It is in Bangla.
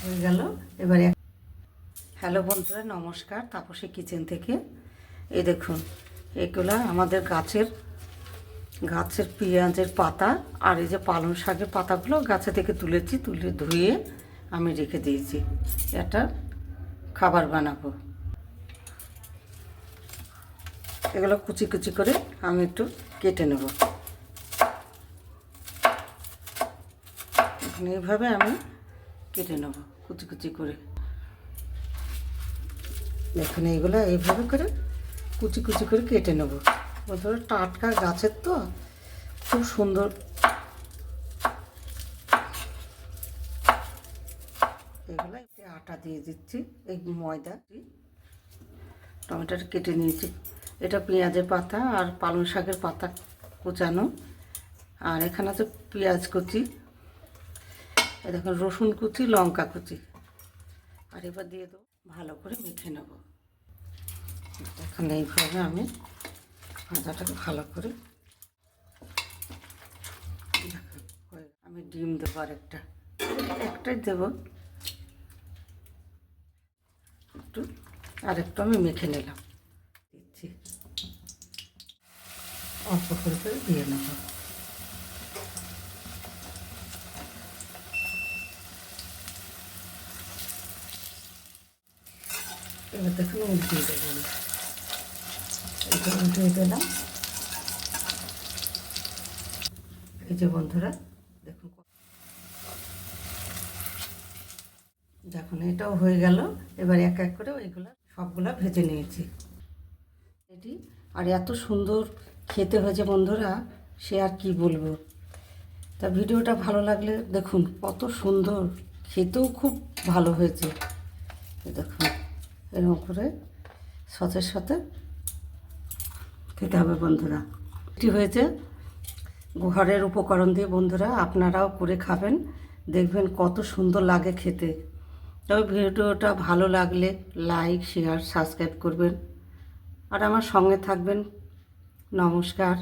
হয়ে গেল। এবারে হ্যালো বন্ধুরা, নমস্কার। তাপসী কিচেন থেকে। এই দেখুন, এগুলো আমাদের গাছের গাছের পেঁয়াজের পাতা আর এই যে পালং শাকের পাতাগুলো গাছে থেকে তুলেছি, তুলে ধুয়ে আমি রেখে দিয়েছি। এটা খাবার বানাবো। এগুলো কুচি কুচি করে আমি একটু কেটে নেব। এইভাবে আমি কেটে নেব কুচি কুচি করে। দেখুন এইগুলো এইভাবে করে কুচি কুচি করে কেটে নেব। ধরো টাটকা গাছের তো, খুব সুন্দর। এগুলো একটু আটা দিয়ে দিচ্ছি, এই ময়দা। টমেটোটা কেটে নিয়েছি। এটা পেঁয়াজের পাতা আর পালং শাকের পাতা কুচানো। আর এখানে আছে পেঁয়াজ কুচি। দেখুন, রসুন কুচি, লঙ্কা কুচি। আর এবার দিয়ে দেবো, ভালো করে মেখে নেব। এখন এইভাবে আমি ভাজাটাকে ভালো করে আমি ডিম দেবো আর একটা একটাই দেবো। একটু আর একটু আমি মেখে নিলাম। দিচ্ছি। অল্প করে দিয়ে নেব। এবার দেখুন উল্টিয়ে দেবো। এটা উল্টিয়ে দিলাম। এই যে বন্ধুরা দেখুন দেখুন এটাও হয়ে গেল। এবার এক এক করে ওইগুলো, সবগুলা ভেজে নিয়েছি। এটি আর এত সুন্দর খেতে হয়েছে বন্ধুরা, সে আর কি বলব। তা ভিডিওটা ভালো লাগলে দেখুন, কত সুন্দর, খেতেও খুব ভালো হয়েছে। দেখুন এরকম করে সতের সাথে খেতে হবে বন্ধুরা। এটি হয়েছে ঘরের উপকরণ দিয়ে বন্ধুরা, আপনারাও করে খাবেন, দেখবেন কত সুন্দর লাগে খেতে। তবে ভিডিওটা ভালো লাগলে লাইক, শেয়ার, সাবস্ক্রাইব করবেন। আর আমার সঙ্গে থাকবেন, নমস্কার।